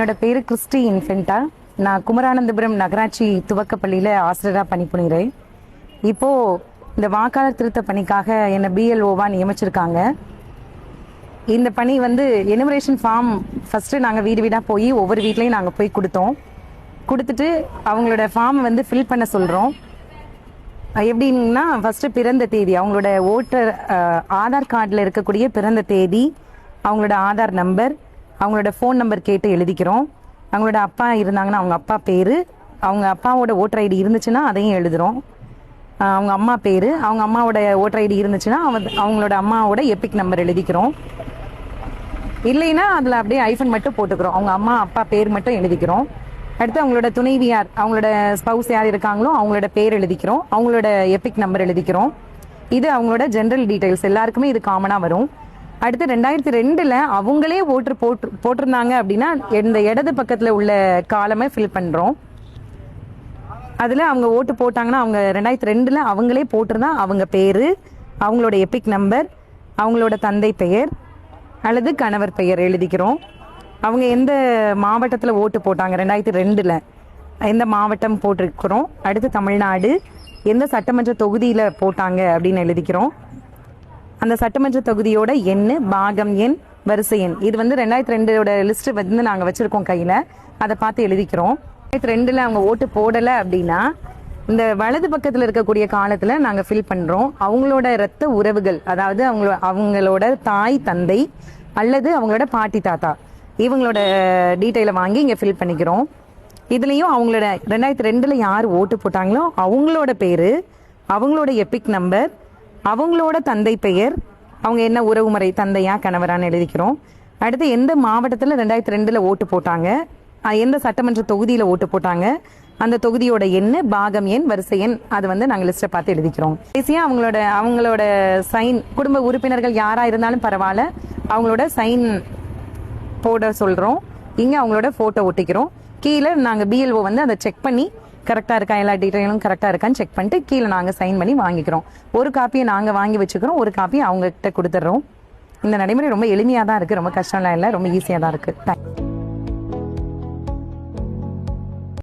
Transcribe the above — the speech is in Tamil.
என்னோட பேரு கிறிஸ்டி இன்ஃபென்டா நான் குமரானந்தபுரம் நகராட்சி துவக்கப்பள்ளியில் ஆசிரியராக பணிபுரிகிறேன். இப்போது இந்த வாக்காளர் திருத்த பணிக்காக என்னை பிஎல்ஓவாக நியமிச்சிருக்காங்க. இந்த பணி வந்து எனுமரேஷன் ஃபார்ம் ஃபஸ்ட்டு நாங்கள் வீடு வீடாக போய் ஒவ்வொரு வீட்லேயும் நாங்கள் போய் கொடுத்தோம். கொடுத்துட்டு அவங்களோட ஃபார்ம் வந்து ஃபில் பண்ண சொல்கிறோம் எப்படின்னா ஃபஸ்ட்டு பிறந்த தேதி அவங்களோட ஓட்டர் ஆதார் கார்டில் இருக்கக்கூடிய பிறந்த தேதி அவங்களோட ஆதார் நம்பர் அவங்களோட ஃபோன் நம்பர் கேட்டு எழுதிக்கிறோம். அவங்களோட அப்பா இருந்தாங்கன்னா அவங்க அப்பா பேர் அவங்க அப்பாவோட ஓட்டர் ஐடி இருந்துச்சுன்னா அதையும் எழுதுறோம். அவங்க அம்மா பேர் அவங்க அம்மாவோட ஓட்டர் ஐடி இருந்துச்சுன்னா அவ- அவங்களோட அம்மாவோட எபிக் நம்பர் எழுதிக்கிறோம். இல்லைன்னா அதில் அப்படியே ஐஃபன் மட்டும் போட்டுக்கிறோம். அவங்க அம்மா அப்பா பேர் மட்டும் எழுதிக்கிறோம். அடுத்து அவங்களோட துணைவியார் அவங்களோட ஸ்பவுஸ் யார் இருக்காங்களோ அவங்களோட பேர் எழுதிக்கிறோம். அவங்களோட எபிக் நம்பர் எழுதிக்கிறோம். இது அவங்களோட ஜென்ரல் டீட்டெயில்ஸ் எல்லாருக்குமே இது காமனாக வரும். அடுத்து ரெண்டாயிரத்தி ரெண்டில் அவங்களே ஓட்டு போட்டு போட்டிருந்தாங்க அப்படின்னா இந்த இடது பக்கத்தில் உள்ள காலமை ஃபில் பண்ணுறோம் அதில் அவங்க ஓட்டு போட்டாங்கன்னா அவங்க ரெண்டாயிரத்தி ரெண்டில் அவங்களே போட்டிருந்தா அவங்க பேர் அவங்களோட எபிக் நம்பர் அவங்களோட தந்தை பெயர் அல்லது கணவர் பெயர் எழுதிக்கிறோம். அவங்க எந்த மாவட்டத்தில் ஓட்டு போட்டாங்க ரெண்டாயிரத்தி ரெண்டில்? எந்த மாவட்டம் போட்டிருக்கிறோம்? அடுத்து தமிழ்நாடு. எந்த சட்டமன்ற தொகுதியில் போட்டாங்க அப்படின்னு எழுதிக்கிறோம். அந்த சட்டமன்ற தொகுதியோட எண்ணு பாகம் எண் வரிசை எண். இது வந்து ரெண்டாயிரத்தி ரெண்டோட லிஸ்ட் வந்து நாங்கள் வச்சிருக்கோம் கையில். அதை பார்த்து எழுதிக்கிறோம். ரெண்டாயிரத்தி ரெண்டில் அவங்க ஓட்டு போடலை அப்படின்னா இந்த வலது பக்கத்தில் இருக்கக்கூடிய காலத்தில் நாங்கள் ஃபில் பண்ணுறோம் அவங்களோட இரத்த உறவுகள் அதாவது அவங்களோட அவங்களோட தாய் தந்தை அல்லது அவங்களோட பாட்டி தாத்தா இவங்களோட டீட்டெயிலை வாங்கி இங்கே ஃபில் பண்ணிக்கிறோம். இதுலேயும் அவங்களோட ரெண்டாயிரத்தி ரெண்டில் யார் ஓட்டு போட்டாங்களோ அவங்களோட பேர் அவங்களோட எபிக் நம்பர் அவங்களோட தந்தை பெயர் அவங்க என்ன உறவுமுறை தந்தையா கணவரான்னு எழுதிக்கிறோம். அடுத்து எந்த மாவட்டத்தில் ரெண்டாயிரத்தி ரெண்டில் ஓட்டு போட்டாங்க? எந்த சட்டமன்ற தொகுதியில் ஓட்டு போட்டாங்க? அந்த தொகுதியோட எண் பாகம் எண் வரிசை எண் அது வந்து நாங்கள் லிஸ்ட்டை பார்த்து எழுதிக்கிறோம். கடைசியாக அவங்களோட அவங்களோட சைன் குடும்ப உறுப்பினர்கள் யாராக இருந்தாலும் பரவாயில்ல அவங்களோட சைன் போட சொல்கிறோம் இங்கே அவங்களோட ஃபோட்டோ ஒட்டிக்கிறோம். கீழே நாங்கள் பிஎல்ஓ வந்து அதை செக் பண்ணி கரெக்டாக இருக்கா? எல்லா டீட்டெயிலும் கரெக்டாக இருக்கான்னு செக் பண்ணிட்டு கீழே நாங்கள் சைன் பண்ணி வாங்கிக்கிறோம். ஒரு காப்பியை நாங்கள் வாங்கி வச்சுக்கிறோம் ஒரு காப்பியை அவங்ககிட்ட கொடுத்துட்றோம். இந்த நடைமுறை ரொம்ப எளிமையாக தான் இருக்குது ரொம்ப கஷ்டம்லாம் இல்லை. ரொம்ப ஈஸியாக தான் இருக்குது